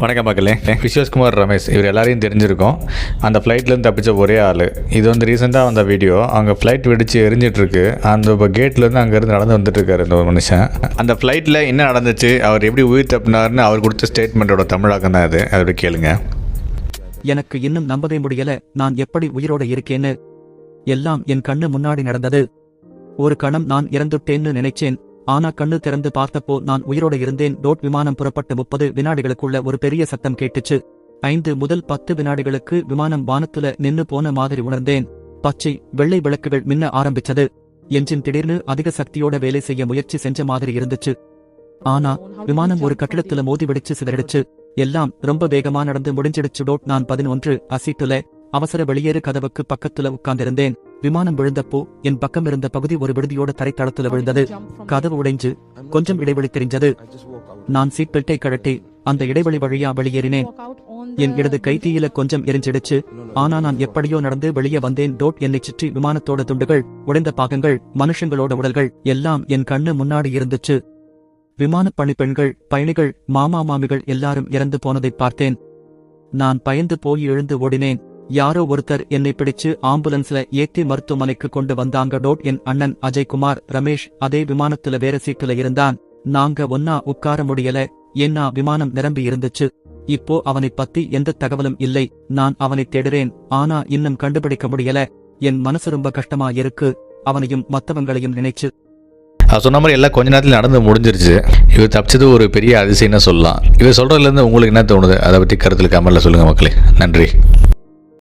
வணக்கம் மக்களே. விஸ்வஸ்குமார் ரமேஷ் இவர் எல்லாரையும் தெரிஞ்சிருக்கும். அந்த ஃப்ளைட்லேருந்து தப்பிச்ச ஒரே ஆள். இது வந்து ரீசெண்டாக வந்த வீடியோ அங்கே ஃப்ளைட் வெடிச்சு எரிஞ்சிட்டு இருக்கு. அந்த இப்போ கேட்லேருந்து அங்கேருந்து நடந்து வந்துட்டு இருக்காரு இந்த ஒரு மனுஷன். அந்த ஃப்ளைட்டில் என்ன நடந்துச்சு அவர் எப்படி உயிர் தப்பினார்னு அவர் கொடுத்த ஸ்டேட்மெண்ட்டோட தமிழாக்கம் தான் அது அதோட கேளுங்க. எனக்கு இன்னும் நம்பவே முடியல. நான் எப்படி உயிரோட இருக்கேன்னு. எல்லாம் என் கண்ணு முன்னாடி நடந்தது. ஒரு கணம் நான் இறந்துட்டேன்னு நினைச்சேன். ஆனா கண்ணு திறந்து பார்த்தப்போ நான் உயிரோட இருந்தேன். டோட் விமானம் புறப்பட்ட முப்பது வினாடிகளுக்குள்ள ஒரு பெரிய சத்தம் கேட்டுச்சு. ஐந்து முதல் பத்து வினாடிகளுக்கு விமானம் வானத்துல நின்னு போன மாதிரி உணர்ந்தேன். பச்சை வெள்ளை விளக்குகள் மின்ன ஆரம்பிச்சது. என்ஜின் திடீர்னு அதிக சக்தியோட வேலை செய்ய முயற்சி செஞ்ச மாதிரி இருந்துச்சு. ஆனா விமானம் ஒரு கட்டிடத்துல மோதி வெடிச்சு சிதறிடுச்சு. எல்லாம் ரொம்ப வேகமா நடந்து முடிஞ்சிடுச்சு. டோட் நான் பதினொன்று அசீட்டுல அவசர வெளியேறு கதவுக்கு பக்கத்துல உட்கார்ந்திருந்தேன். விமானம் விழுந்தப்போ என் பக்கம் இருந்த பகுதி ஒரு விடுதியோட தரைத்தளத்துல விழுந்தது. கதவு உடைஞ்சு கொஞ்சம் இடைவெளி தெரிஞ்சது. நான் சீட் பெல்ட்டை கழட்டி அந்த இடைவெளி வழியா வெளியேறினேன். என் இடது கை கொஞ்சம் எரிஞ்சிடுச்சு. ஆனா நான் எப்படியோ நடந்து வெளியே வந்தேன். டோட் என்னை சுற்றி விமானத்தோட துண்டுகள் உடைந்த பாகங்கள் மனுஷங்களோட உடல்கள் எல்லாம் என் கண்ணு முன்னாடி இருந்துச்சு. விமானப் பணிப்பெண்கள் பயணிகள் மாமா மாமிகள் எல்லாரும் இறந்து போனதைப் பார்த்தேன். நான் பயந்து போய் எழுந்து ஓடினேன். யாரோ ஒருத்தர் என்னை பிடிச்சு ஆம்புலன்ஸ்ல ஏத்தி மருத்துவமனைக்கு கொண்டு வந்தாங்க. டோட் என் அண்ணன் அஜய்குமார் ரமேஷ் அதே விமானத்துல வேற சீட்டுல இருந்தான். நாங்க ஒன்னா உட்கார முடியல. என்ன விமானம் நிரம்பி இருந்துச்சு. இப்போ அவனை பத்தி எந்த தகவலும் இல்லை. நான் அவனை தேடுறேன். ஆனா இன்னும் கண்டுபிடிக்க முடியல. என் மனசு ரொம்ப கஷ்டமா இருக்கு. அவனையும் மத்தவங்களையும் நினைச்சு. சொன்ன மாதிரி எல்லாம் கொஞ்ச நேரத்தில் நடந்து முடிஞ்சிருச்சு. இவர் தப்பிச்சது ஒரு பெரிய அதிசயம்னு சொல்லலாம். இவர் சொல்கிறதுலேருந்து உங்களுக்கு என்ன தோணுது? அதை பற்றி கருத்தில் கமெண்ட்டில் சொல்லுங்கள் மக்களே. நன்றி.